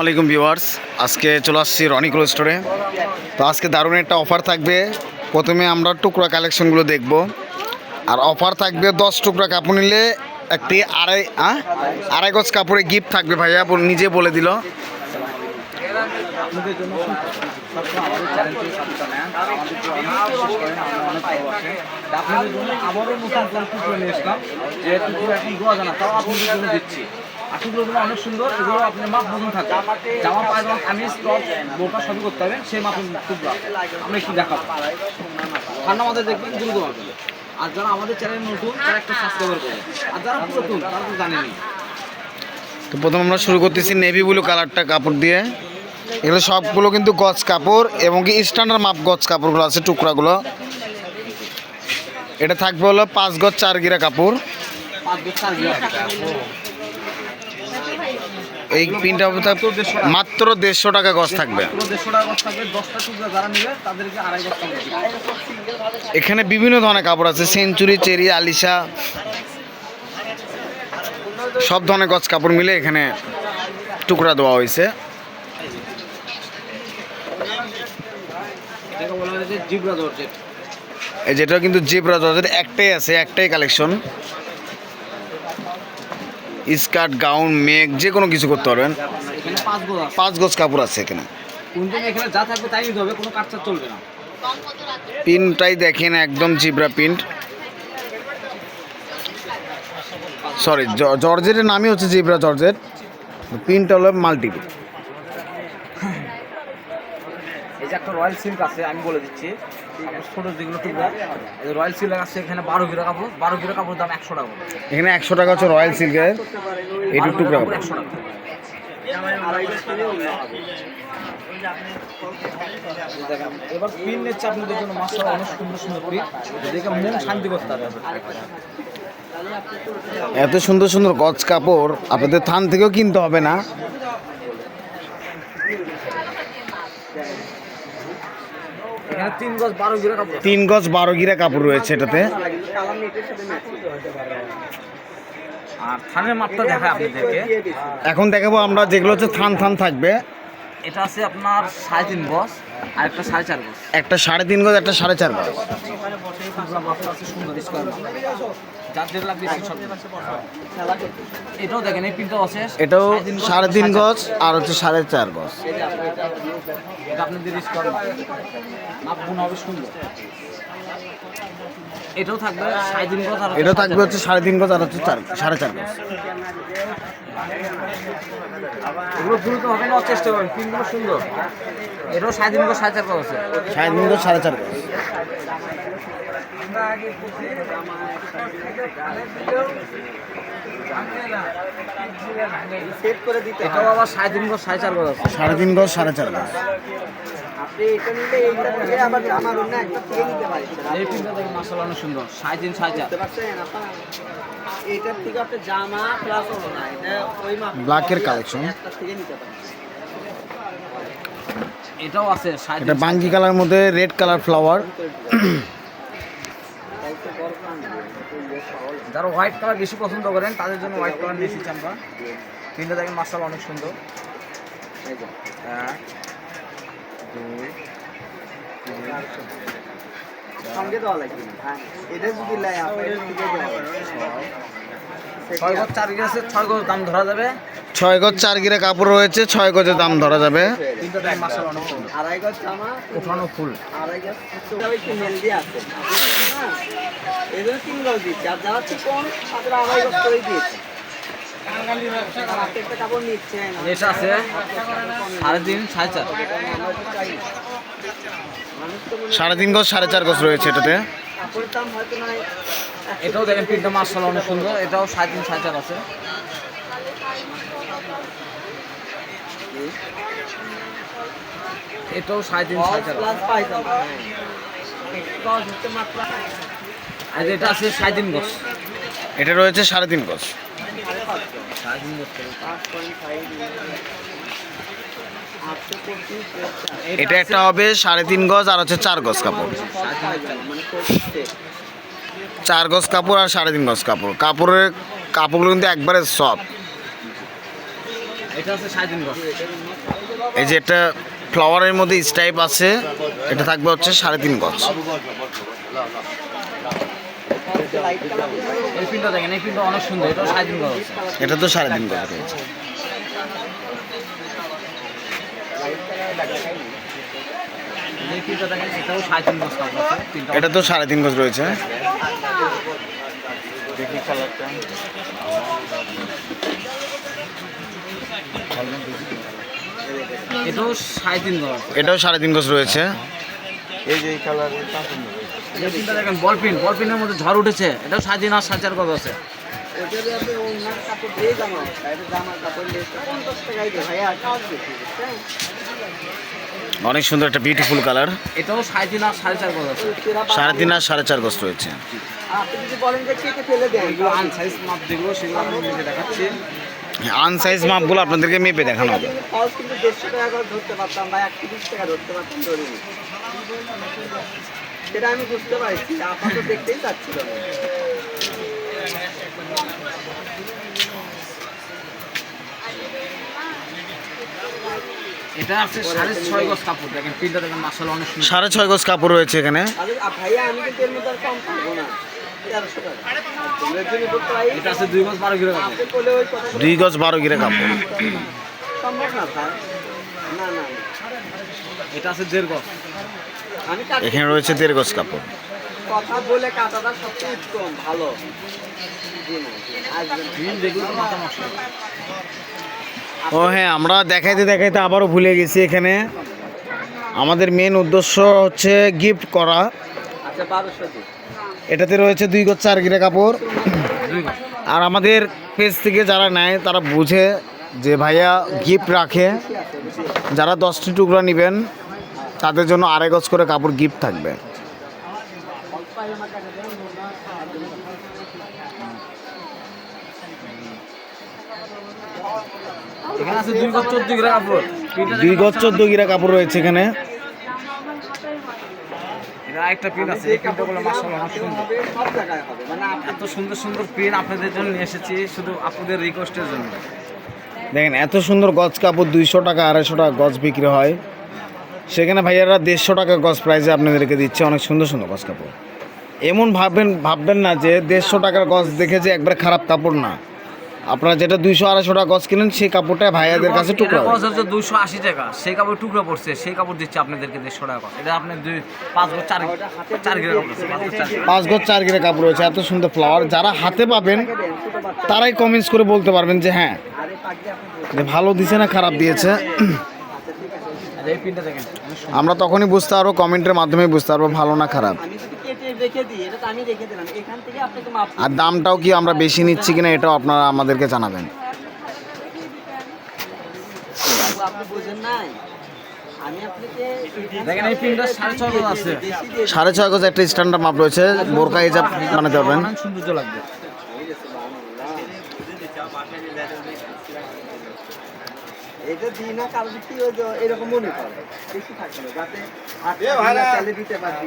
আলাইকুম ভিউয়ার্স। আজকে চলে আসছি রনি ক্লো স্টোরে তো আজকে দারুণ একটা অফার থাকবে। প্রথমে আমরা টুকরা কালেকশনগুলো দেখব। আর অফার থাকবে দশ টুকরা কাপড় নিলে একটি আড়াই? আড়াই গজ কাপড়ে গিফট থাকবে ভাইয়া নিজে বলে দিল। আপনাদের জন্য সবসময় আমাদের চ্যানেলটি সাবস্ক্রাইব নেন আমাদের যে অনেক বিশেষ করেন আমরা অনেক ভালোবাসেন তা আপনাদের জন্য আবারও নতুন প্ল্যান এসলাম যে টুকরো এখন জানা তাও আপনাদের জন্য দিচ্ছি। টুকরোগুলো অনেক সুন্দর এগুলো আপনি মাপ বুঝুন থাকে। জামা পায়জামা আমি স্টপ বোরকা সবই করতে পারবেন সেই মাপের টুকরা আমরা একটু দেখাবো। ঠান্ডা মাথায় দেখবেন দ্রুত পাবেন আর যারা আমাদের চ্যানেল নতুন তারা একটা সাবস্ক্রাইবার করবেন আর যারা পুরাতন তারা তো জানেনি তো প্রথমে আমরা শুরু করতেছি নেভি ব্লু কালারটা কাপড় দিয়ে। এগুলো সবগুলো কিন্তু গজ কাপড় এবং কি স্ট্যান্ডার্ড মাপ গজ কাপড়গুলো আছে টুকরাগুলো। এটা থাকবে হলো পাঁচ গজ চার গিরা কাপড়। পাঁচ বছর চার এই পিনটা মাত্র দেড়শো টাকা গছ থাকবে। এখানে বিভিন্ন ধরনের কাপড় আছে সেঞ্চুরি চেরি আলিশা সব ধরনের গছ কাপড় মিলে এখানে টুকরা দেওয়া হয়েছে। হয় যেটা কিন্তু জিব্রা জর্জের একটাই আছে একটাই কালেকশন স্কার্ট গাউন মেঘ যে কোনো কিছু করতে পারবেন। পাঁচ গজ কাপড় আছে এখানে। পিনটাই দেখেন একদম জিব্রা প্রিন্ট। সরি জর্জেটের নামই হচ্ছে জিব্রা জর্জেট। প্রিন্ট হলো মাল্টি এই যে একটা রয়্যাল সিল্ক আছে আমি বলে দিচ্ছি। ছোট যেগুলো টুকরা এই রয়্যাল সিল্ক আছে এখানে বারো কিলো কাপড় বারো কিলো কাপড় দাম একশো টাকা এখানে একশো টাকা হচ্ছে রয়্যাল সিল্কের বারো টুকরা কাপড় একশো টাকা এবার পিন নিচ্ছে আপনাদের জন্য মাসা অনেক সুন্দর সুন্দর পিন দেখে মন শান্তি করতে হবে। এত সুন্দর সুন্দর গজ কাপড় আপনাদের থান থেকেও কিনতে হবে না। এখানে তিন গজ বারো কিলো কাপড় তিন গজ বারো গিরা কাপড় রয়েছে এটাতে। আর থানের মাপটা দেখায় আপনাদেরকে। এখন দেখাবো আমরা যেগুলো হচ্ছে থান থান থাকবে। এটা আছে আপনার সাড়ে তিন গজ আর একটা সাড়ে চার গজ। একটা সাড়ে তিন গজ একটা সাড়ে চার গজ। সুন্দর এটাও সাড়ে তিন গজ। আর হচ্ছে সাড়ে চার গজ। এটাও থাকবে সাড়ে তিন গজ আর এটাও থাকবে হচ্ছে সাড়ে তিন গজ আর হচ্ছে চার সাড়ে চার গজ। এগুলো দ্রুত হবে নেওয়ার চেষ্টা করবেন প্রিন্টগুলো সুন্দর। এটাও সাড়ে তিন গজ সাড়ে চার গজ আছে। সাড়ে তিন গজ সাড়ে চার গজ। সাড়ে তিন গজ সাড়ে চার গজ আছে। সাড়ে তিন গজ সাড়ে চার গজ। এই প্রিন্টটা দেখেন মাসাল অনেক সুন্দর। সাড়ে তিন সাড়ে চার। এটার থেকে আপনি জামা প্লাস হলো না এটা ওই মাপ ব্ল্যাকের কালেকশন একটা থেকে নিতে পারেন। এটাও আছে এটা বাঙ্গি কালার মধ্যে রেড কালার ফ্লাওয়ার যারা হোয়াইট কালার বেশি পছন্দ করেন তাদের জন্য হোয়াইট কালার নিয়ে এসেছি আমরা। প্রিন্টটা দেখেন মাসাল অনেক সুন্দর। এই এক দুই সঙ্গে দেওয়া লাগবে হ্যাঁ এটা যদি। ছয় গজ চার গজ আছে ছয় গজ দাম ধরা যাবে। ছয় গজ চার গিরা কাপড় রয়েছে ছয় গজের দাম ধরা যাবে। আড়াই গজ জামা ফুল। আড়াই গজ আছে। এদের তিন গজ দিচ্ছে আর যারা একটু কম তাদের আড়াই গজ করে দিয়েছে। এটা আছে? সাড়ে তিন সাড়ে চার। সাড়ে তিন গজ সাড়ে চার গজ রয়েছে এটাতে। এটাও দেখেন প্রিন্টটা মাসাল অনেক সুন্দর। এটাও সাড়ে তিন সাড়ে চার আছে। এটাও সাড়ে তিন সাড়ে চার আর এটা আছে সাড়ে তিন গজ। এটা রয়েছে সাড়ে তিন গজ। এটা একটা হবে সাড়ে তিন গজ আর হচ্ছে চার গজ কাপড়। চার গজ কাপড় আর সাড়ে তিন গজ কাপড়। কাপড়ের কাপড়গুলো কিন্তু একবারে সফট। এই যে একটা ফ্লাওয়ারের মধ্যে স্টাইপ আছে। এটা থাকবে হচ্ছে সাড়ে তিন গজ। এটা তো সাড়ে তিন গজ রয়েছে। এটা তো সাড়ে তিন গজ রয়েছে। এটাও সাড়ে তিন গজ। এটাও সাড়ে তিন গজ রয়েছে। এই প্রিন্টটা দেখেন বল প্রিন্ট বল প্রিন্টের মধ্যে ঝড় উঠেছে। এটাও সাড়ে তিন আর সাড়ে চার গজ আছে। অনেক সুন্দর একটা বিউটিফুল কালার এটাও সাড়ে তিন আর সাড়ে চার গজ আছে। সাড়ে তিন আর সাড়ে চার গজ রয়েছে। আপনি যদি বলেন যে কেটে ফেলে দেন এগুলো আনসাইজ মাপ যেগুলো সেগুলো আমি দেখাচ্ছি। আনসাইজ মাপগুলো আপনাদেরকে মেপে দেখানো হবে। দেড়শো টাকা করে ধরতে পারতাম বা একশো ধরতে পারতাম ধরিনি সেটা আমি বুঝতে পারছি আপনার তো দেখতেই চাচ্ছিল এটা আছে সাড়ে ছয় গজ কাপড় দেখেন প্রিন্টটা দেখেন মাসাল অনেক সাড়ে ছয় গজ কাপড় রয়েছে এখানে। ভাইয়া আমি কিন্তু এর মধ্যে আর কম পারব না। দুই গজ বারো গিরে কাপড়। সম্ভব না ভাই। না না। না। এটা আছে দেড় গজ। এখানে রয়েছে দেড় গজ কাপড়। কথা বলে কাটাটা সবচেয়ে উত্তম ভালো। ও হ্যাঁ আমরা দেখাইতে দেখাইতে আবারও ভুলে গেছি এখানে। আমাদের মেন উদ্দেশ্য হচ্ছে গিফট করা। এটাতে রয়েছে দুই গজ চার গিরে কাপড়। আর আমাদের পেজ থেকে যারা নেয় তারা বুঝে যে ভাইয়া গিফট রাখে। যারা দশটি টুকরা নেবেন তাদের জন্য আড়াই গজ করে কাপড় গিফট থাকবে। দুই গজ চোদ্দ গিরা কাপড় রয়েছে এখানে। একটা প্রিন্ট আছে এই প্রিন্টটা বলে মাসাল অনেক সুন্দর। হবে সব জায়গায় হবে। মানে এত সুন্দর সুন্দর প্রিন্ট আপনাদের জন্য নিয়ে এসেছি শুধু আপনাদের রিকোয়েস্টের জন্য। দেখেন এত সুন্দর গজ কাপড় দুইশো টাকা আড়াইশো টাকা গজ বিক্রি হয়। সেখানে ভাইয়ারা দেড়শো টাকা গজ প্রাইসে আপনাদেরকে দিচ্ছে অনেক সুন্দর সুন্দর গজ কাপড়। এমন ভাববেন ভাববেন না যে দেড়শো টাকার গজ দেখে যে একবার খারাপ কাপড় না। আপনারা যেটা দুইশো আড়াইশো টাকা গজ কিনেন সেই কাপড়টা ভাইয়াদের কাছে টুকরা গজ হচ্ছে দুইশো আশি টাকা। সেই কাপড় টুকরো পড়ছে সেই কাপড় দিচ্ছে আপনাদেরকে দেড়শো টাকা এটা আপনি দুই পাঁচ গজ চার চার কাপড় পাঁচ গজ চার গিরে। কাপড় রয়েছে এত সুন্দর ফ্লাওয়ার যারা হাতে পাবেন তারাই কমেন্টস করে বলতে পারবেন যে হ্যাঁ। যে ভালো দিছে না খারাপ দিয়েছে। আচ্ছা। আমরা তখনই বুঝতে পারব কমেন্টের মাধ্যমে বুঝতে পারব ভালো না খারাপ। রেখে দিই এটা তো আমি রেখে দিলাম। এখান থেকে আপনাকে মাপ আর দামটাও কি আমরা বেশি নিচ্ছি কিনা এটাও আপনারা আমাদেরকে জানাবেন। আপনি বুঝেন নাই। আমি আপনাকে দেখেন এই প্রিন্টটা সাড়ে ছয় গজ একটা স্ট্যান্ডার্ড মাপ রয়েছে। বোরকা হিসাব বানাতে পারবেন। সৌন্দর্য লাগবে। এটা দিই না কারণ কি ওই যে এরকম মনে করে। বেশি থাকবে না, যাতে হাতে দিতে পারবি।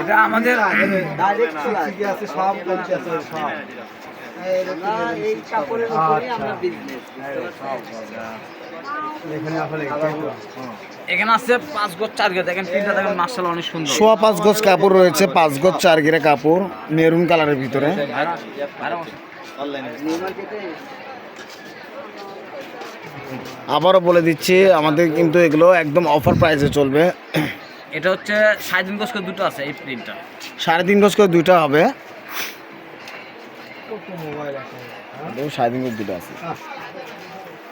এটা আমাদের ডাইরেক্ট খোলা আছে সব বলছে আছে সব। এই কাপড়ের উপরেই আমরা বিজনেস এখানে আছে পাঁচ গজ চার গজ। দেখেন প্রিন্টটা দেখেন মার্শাল অনেক সুন্দর। সোয়া পাঁচ গজ কাপড় রয়েছে পাঁচ গজ চার গিরে কাপড় মেরুন কালারের ভিতরে। আবারও বলে দিচ্ছি আমাদের কিন্তু এগুলো একদম অফার প্রাইসে চলবে। এটা হচ্ছে সাড়ে তিন গজ করে দুটো আছে এই প্রিন্টটা সাড়ে তিন গজ করে দুটো হবে। সাড়ে তিন গজ দুটো আছে।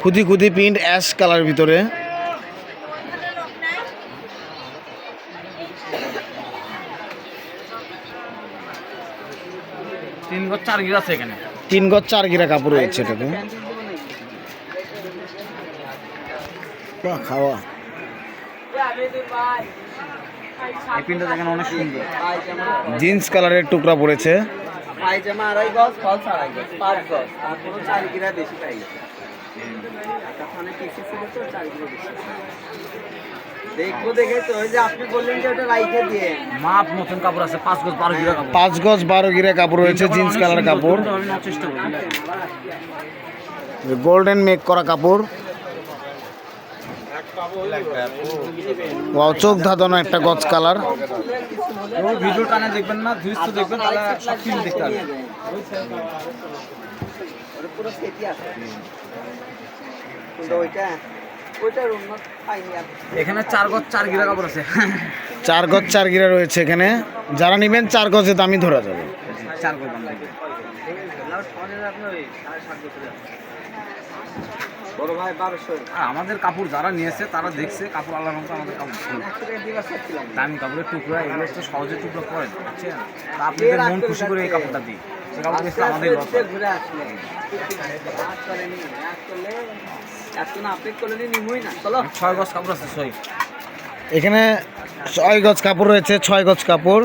খুদি খুদি প্রিন্ট অ্যাশ কালার ভিতরে। তিন গজ চার গির আছে এখানে। তিন গজ চার গিরা কাপড় রয়েছে এটাতে। খাওয়া। এই প্রিন্টটা দেখেন অনেক সুন্দর। পায়জামা জিন্স কালারের টুকরা পড়েছে। পায়জামা আড়াই গজ ফলস আড়াই গজ পাঁচ গজ। তারপরে চার গিরা বেশি পাই ওখানে পিসি ছিল তো চার গিরা বেশি। দেখব দেখে তো ওই যে আপনি বললেন যে ওটা রাইখে দিয়ে। মাপ নতুন কাপড় আছে পাঁচ গজ বারো গিরা কাপড়। পাঁচ গজ বারো গিরা কাপড় রয়েছে জিন্স কালার কাপড়। গোল্ডেন মেক করা কাপড়। ওয়াও চোখ ধাঁধানো একটা গজ কালার। ওই ভিডিও টানে দেখবেন না দেখবেন তাহলে সব কিছু দেখতে পারবেন পুরো সেটই আছে। এখানে চার গজ চার গিরা কাপড় আছে। চার গজ চার গিরা রয়েছে এখানে। যারা নেবেন চার গজে দামই ধরা যাবে। চার গজ আমাদের কাপড় যারা নিয়েছে তারা দেখছে কাপড় আল্লাহ রহমতে আমাদের কাপড় দামি কাপড়ের টুকরা এগুলো তো সহজে টুকরো পড়ে বুঝছেন তা আপনাদের মন খুশি করে এই কাপড়টা দিই। এই কাপড় বেশি আমাদের ঘুরে আসলে ছয় গজ কাপড় আছে ছয়। এখানে ছয় গজ কাপড় রয়েছে ছয় গজ কাপড়।